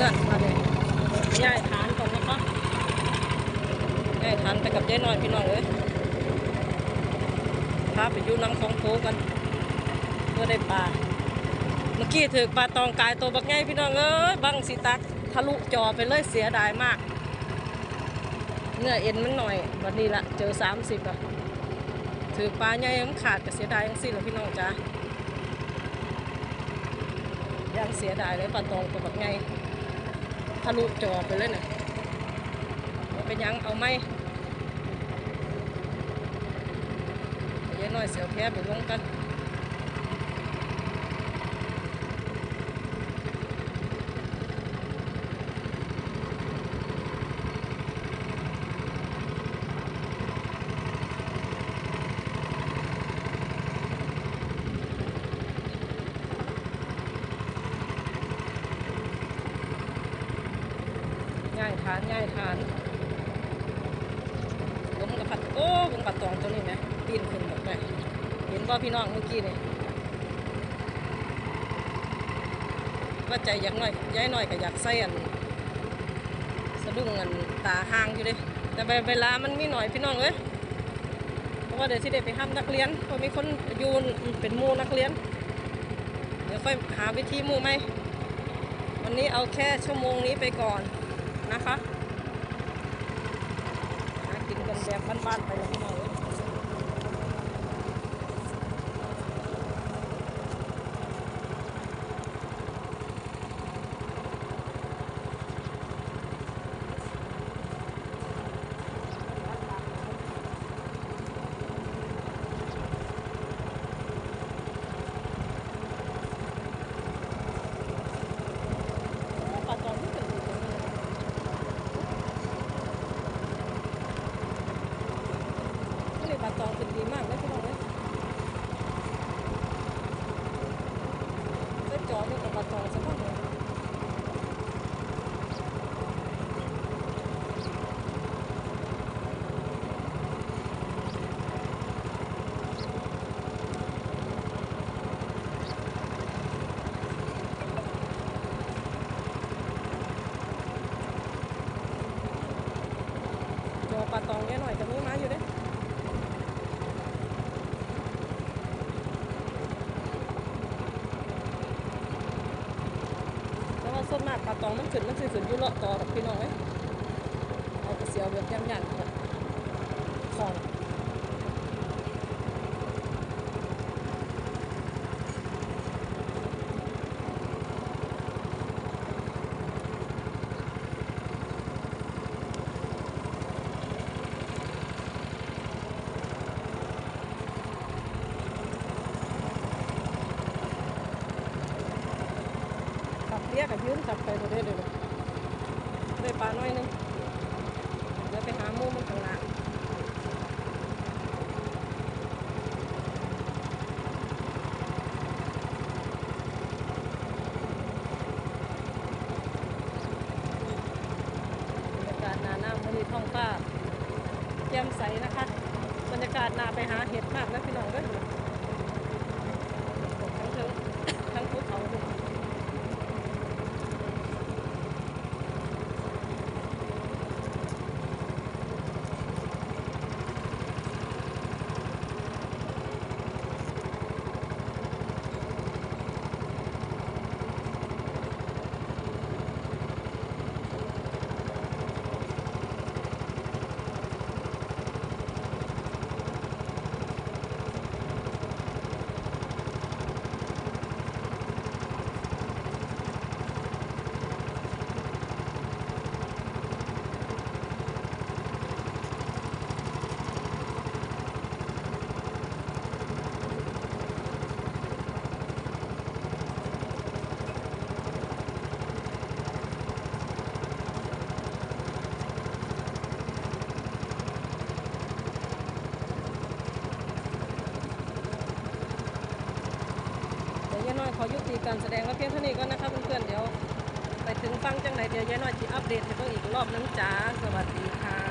พื่อนมาเลยยายฐานก่อนนะคะยายฐานไปกับยายน้อยพี่น้องเลยพาไปอยู่น้ำของโพกันเพื่อได้ปลาเมื่อกี้ถือปลาตองกายตัวบักไงพี่น้องเอ้ยบังสีตักทะลุจอไปเลยเสียดายมากเนื้อเอ็นมันหน่อยวันนี้ละเจอสามสิบอะถือปลาใหญ่มันขาดก็เสียดายยังสิ้นแล้วพี่น้องจ้ายังเสียดายเลยปลาตองตัวบักไง ทะลุจอไปเลยเนี่ยเป็นยังเอาไหมเดี๋ยวน้อยเสียวแพ้ไปลงกันายทานง่ายทานลมกับผัดโอ้บุงปัดตองตัวนี้ไหมปีนขึ้นหมดเลยเห็นว่าพี่น้องเมื่อกี้นี่ว่าใจอยังน้อยย้ายน้อยก็อยากใส่อันสะดุ้งอันตาห่างอยู่เดิแต่เวลามันมีหน่อยพี่น้องเอ้ยเพราะว่าเดี๋ยวที่ได้ไปห้ามนักเรียนเพราะมีคนยู่เป็นมูนักเรียน เดี๋ยวค่อยหาวิธีมูไหมวันนี้เอาแค่ชั่วโมงนี้ไปก่อน นะคะกินกันแบบบ้านๆไปเลยพี่น้องเอ้ยปลาตองที่เป็นอยู่ตรงนี้นี่ปลาตองเป็นดีมากเลยพี่น้องเอ้ยได้จอดด้วยกับปลาตองสักพักหนึ่ง จอปลาตองเนี้หน่อยจะมีมาอยู่เด้แต่ว่าส่วนมากปลาตองมันขึ้นมันสิขึ้นอยู่เลาะต่อกับพี่น้องเอ้ยเอาไปเสียวแบบยำยันแบบของ ยกกับยืนขับไปหมดเลยเดี๋ยวนี้ได้ปลาน้อยนึงเดี๋ยวไปหาหมูมันข้างหน้าบรรยากาศหนาหน้ามันนี้ท้องฟ้าแจ่มใสนะคะ บรรยากาศน่าไปหาเห็ดมากนะพี่น้องเด้อทั้งเทิงทั้งภูเขาเลย เดี๋ยวยายน้อยขอยุติการแสดงไว้เพียงเท่านี้ก่อนนะครับเพื่อนๆเดี๋ยว ไปถึงฟังจังไหนเดี๋ยวยายน้อยจะอัปเดตให้เพิ่งอีกรอบนึงจ้าสวัสดีค่ะ